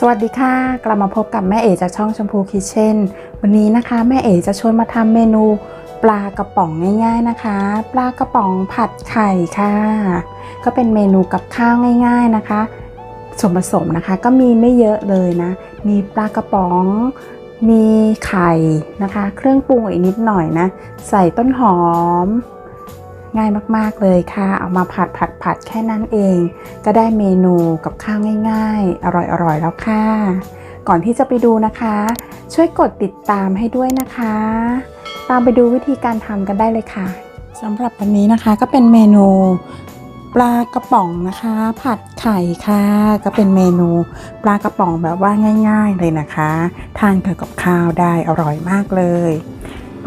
สวัสดีค่ะ กลับมาพบกับแม่เอ๋จากช่องชมพูคิเช่น วันนี้นะคะแม่เอ๋จะชวนมาทำเมนูปลากระป๋องง่ายๆนะคะ ปลากระป๋องผัดไข่ค่ะ ก็เป็นเมนูกับข้าวง่าย ๆนะคะส่วนผสมนะคะก็มีไม่เยอะเลยนะ มีปลากระป๋อง มีไข่นะคะ เครื่องปรุงอีกนิดหน่อยนะ ใส่ต้นหอม ง่ายมากๆเลยค่ะ เอามาผัดผัดผัดแค่นั้นเอง ก็ได้เมนูกับข้าวง่าย ๆ อร่อยๆแล้วค่ะ ก่อนที่จะไปดูนะคะ ช่วยกดติดตามให้ด้วยนะคะ ตามไปดูวิธีการทำกันได้เลยค่ะสำหรับวันนี้นะคะก็เป็นเมนูปลากระป๋องนะคะ ผัดไข่ค่ะ ก็เป็นเมนูปลากระป๋องแบบว่าง่าย ๆ เลยนะคะ ทานกับข้าวได้อร่อยมากเลย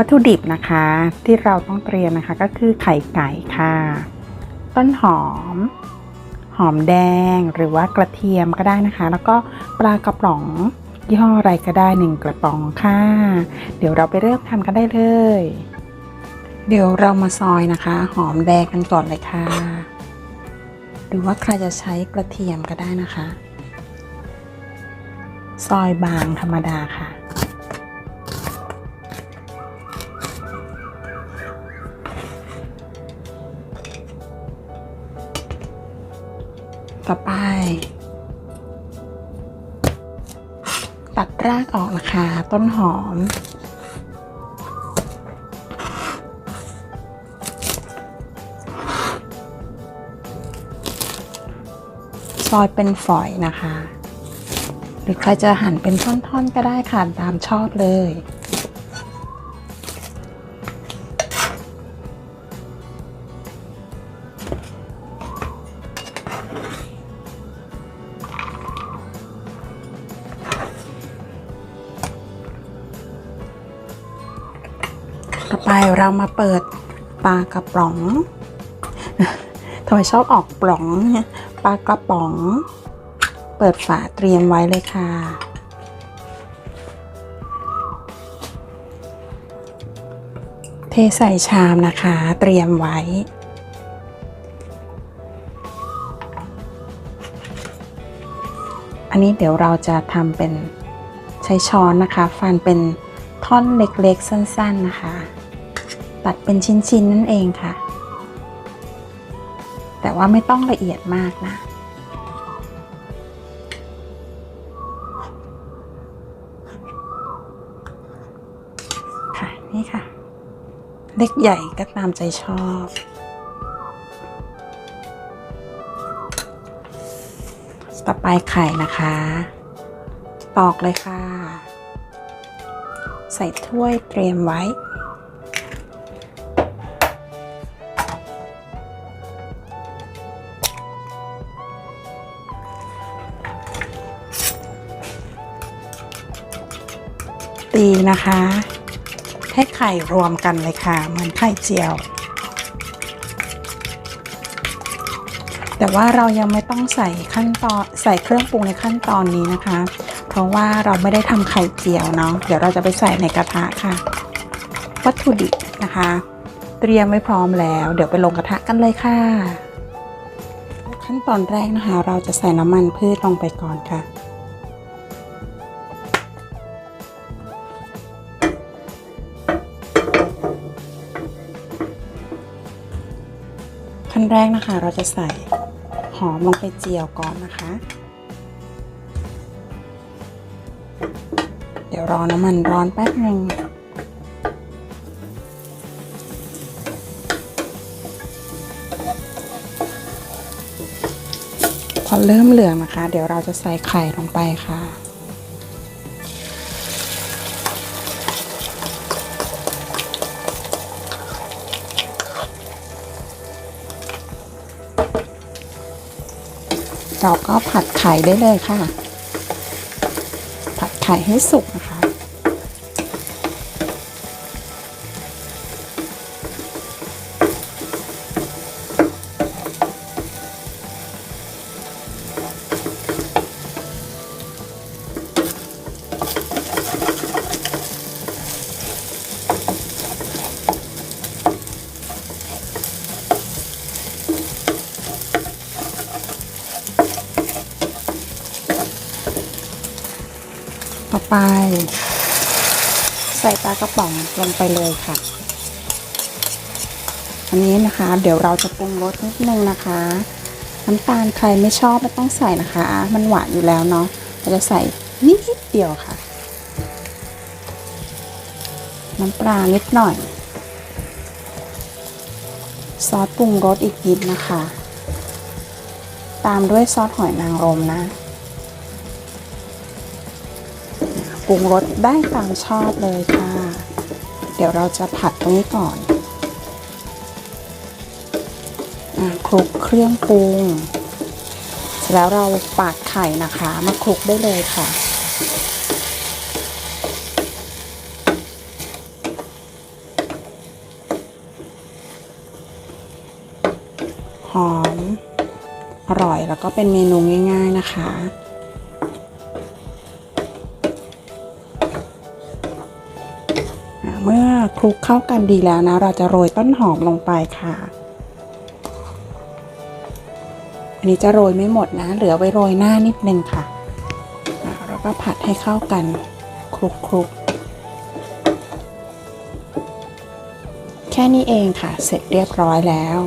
วัตถุดิบนะคะที่เราต้องเตรียมนะคะก็คือไข่ไก่ค่ะ ต้นหอม หอมแดงหรือว่ากระเทียมก็ได้นะคะ แล้วก็ปลากระป๋องยี่ห้ออะไรก็ได้หนึ่งกระป๋องค่ะ เดี๋ยวเราไปเริ่มทำกันได้เลย เดี๋ยวเรามาซอยนะคะ หอมแดงกันก่อนเลยค่ะ หรือว่าใครจะใช้กระเทียมก็ได้นะคะ ซอยบางธรรมดาค่ะ ต่อไป ตัดรากออกนะคะ ต้นหอม ซอยเป็นฝอยนะคะ หรือใครจะหั่นเป็นท่อนๆก็ได้ค่ะ ตามชอบเลย ไปเรามาเปิดปลากระป๋องทำไมชอบออกปล่องปลากระป๋อง เปิดฝาเตรียมไว้เลยค่ะ เทใส่ชามนะคะ เตรียมไว้ อันนี้เดี๋ยวเราจะทำเป็นใช้ช้อนนะคะ ฟันเป็นท่อนเล็กๆ สั้น ๆ นะคะ ตัดเป็นชิ้นๆนั่นเองค่ะ แต่ว่าไม่ต้องละเอียดมากนะ ค่ะ นี่ค่ะ เล็กใหญ่ก็ตามใจชอบต่อไปไข่นะคะ ตอกเลยค่ะ ใส่ถ้วยเตรียมไว้ ตีนะคะ ให้ไข่รวมกันเลยค่ะ เหมือนไข่เจียว แต่ว่าเรายังไม่ต้องใส่ขั้นตอนใส่เครื่องปรุงในขั้นตอนนี้นะคะ เพราะว่าเราไม่ได้ทำไข่เจียวเนาะเดี๋ยวเราจะไปใส่ในกระทะค่ะ วัตถุดิบนะคะ เตรียมไว้พร้อมแล้ว เดี๋ยวไปลงกระทะกันเลยค่ะ ขั้นตอนแรกนะคะ เราจะใส่น้ำมันพืชลงไปก่อนค่ะ แรกนะคะ เราจะใส่หอมลงไปเจียวก่อนนะคะ เดี๋ยวรอน้ำมันร้อนแป๊บหนึ่งพอเริ่มเหลืองนะคะ เดี๋ยวเราจะใส่ไข่ลงไปค่ะ เราก็ผัดไข่ได้เลยค่ะ ผัดไข่ให้สุกนะคะ ต่อไป ใส่ปลากระป๋องลงไปเลยค่ะ อันนี้นะคะ เดี๋ยวเราจะปรุงรสนิดนึงนะคะน้ำตาลใครไม่ชอบไม่ต้องใส่นะคะ มันหวานอยู่แล้วเนาะเราจะใส่นิดเดียวค่ะ น้ำปลานิดหน่อย ซอสปรุงรสอีกนิดนะคะ ตามด้วยซอสหอยนางรมนะ ปรุงรสได้ตามชอบเลยค่ะ เดี๋ยวเราจะผัดตรงนี้ก่อนอคลุกเครื่องปรุง แล้วเราปาดไข่นะคะ มาคลุกได้เลยค่ะหอม อร่อยแล้วก็เป็นเมนูง่าย ๆนะคะ เมื่อคลุกเข้ากันดีแล้วนะ เราจะโรยต้นหอมลงไปค่ะ อันนี้จะโรยไม่หมดนะ เหลือไว้โรยหน้านิดนึงค่ะ แล้วก็ผัดให้เข้ากันคลุกคลุกแค่นี้เองค่ะ เสร็จเรียบร้อยแล้ว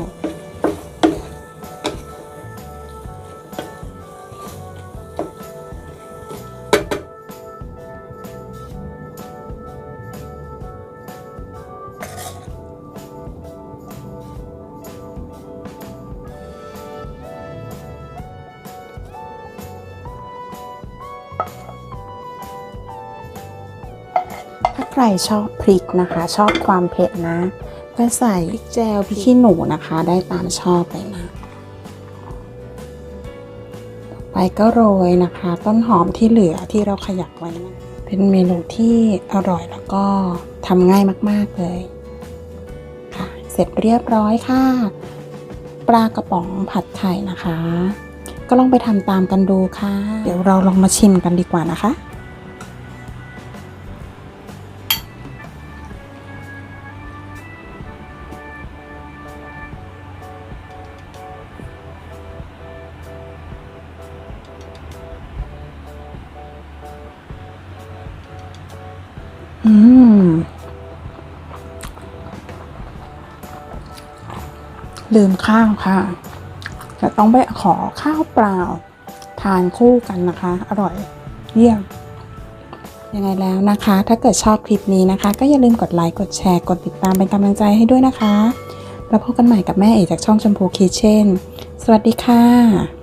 ถ้าใครชอบพริกนะคะ ชอบความเผ็ดนะก็ใส่พริกแจวพริกขี้หนูนะคะ ได้ตามชอบเลยนะ ต่อไปก็โรยนะคะ ต้นหอมที่เหลือที่เราขยับไว้นะเป็นเมนูที่อร่อยแล้วก็ทำง่ายมากๆเลยค่ะ เสร็จเรียบร้อยค่ะ ปลากระป๋องผัดไข่นะคะ ก็ลองไปทำตามกันดูค่ะ เดี๋ยวเราลองมาชิมกันดีกว่านะคะ อืมลืมข้าวค่ะ จะต้องไปขอข้าวเปล่า ทานคู่กันนะคะ อร่อยเยี่ยม ยังไงแล้วนะคะ ถ้าเกิดชอบคลิปนี้นะคะ ก็อย่าลืมกดไลค์กดแชร์กดติดตามเป็นกำลังใจให้ด้วยนะคะ แล้วพบกันใหม่กับแม่เอกจากช่องชมพูคิเช่น สวัสดีค่ะ